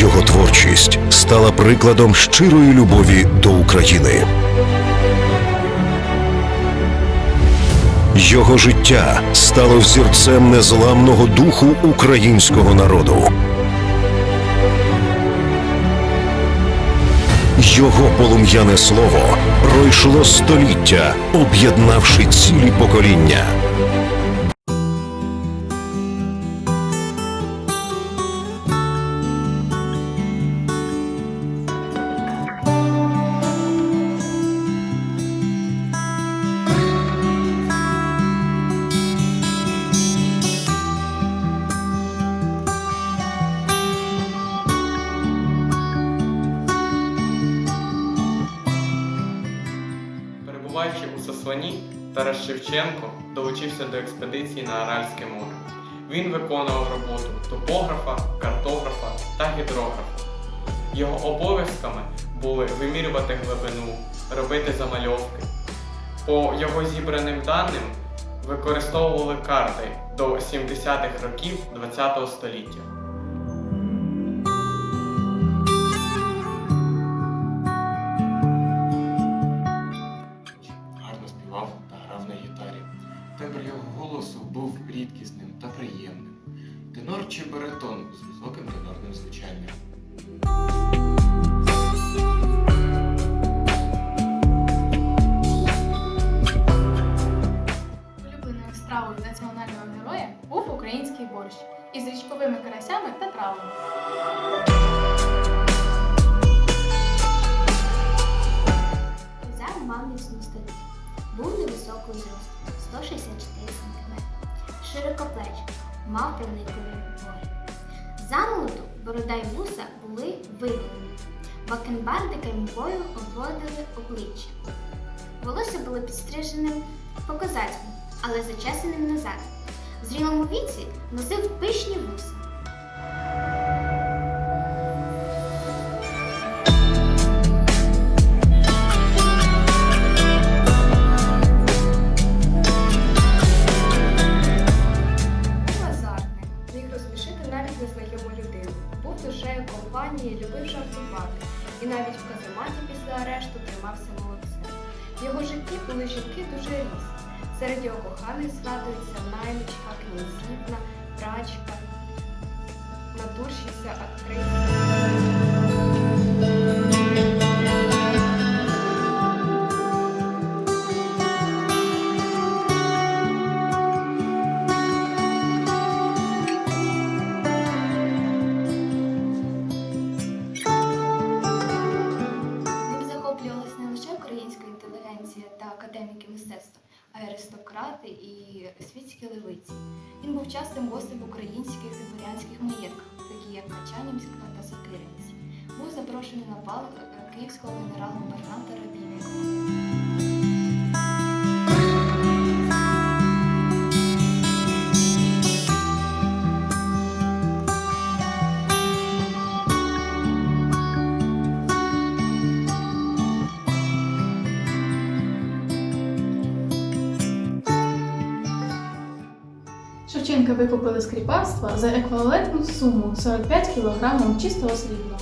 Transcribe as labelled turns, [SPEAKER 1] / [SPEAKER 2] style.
[SPEAKER 1] Його творчість стала прикладом щирої любові до України. Його життя стало взірцем незламного духу українського народу. Його полум'яне слово пройшло століття, об'єднавши цілі покоління.
[SPEAKER 2] Перебуваючи Тарас Шевченко долучився до експедиції на Аральське море. Він виконував роботу топографа, картографа та гідрографа. Його обов'язками були вимірювати глибину, робити замальовки. По його зібраним даним використовували карти до 70-х років ХХ століття.
[SPEAKER 3] Тембр його голосу був рідкісним та приємним. Тенор чи баритон з високим тенорним звучанням.
[SPEAKER 4] Улюбленою стравою національного героя був український борщ із річковими карасями та травами.
[SPEAKER 5] Мав проникливий Замолоду борода й вуса були виголені. Бакенбарди каймбою обводили обличчя. Волосся було підстриженим по козацьку але зачесаним назад. В зрілому віці носив пишні вуса.
[SPEAKER 6] Арешту молодцем. В його житті були жінки дуже різні. Серед його коханих згадується наймичка, князівна, прачка, натурщиця, актриса.
[SPEAKER 4] Й і світські левиці. Він був частим гостем в українських і дворянських такі як Качанівська та Сокиринці. Був запрошений на бал київського генерал-губернатора Шевченка викупили з за еквівалентну суму 45 кг чистого срібла.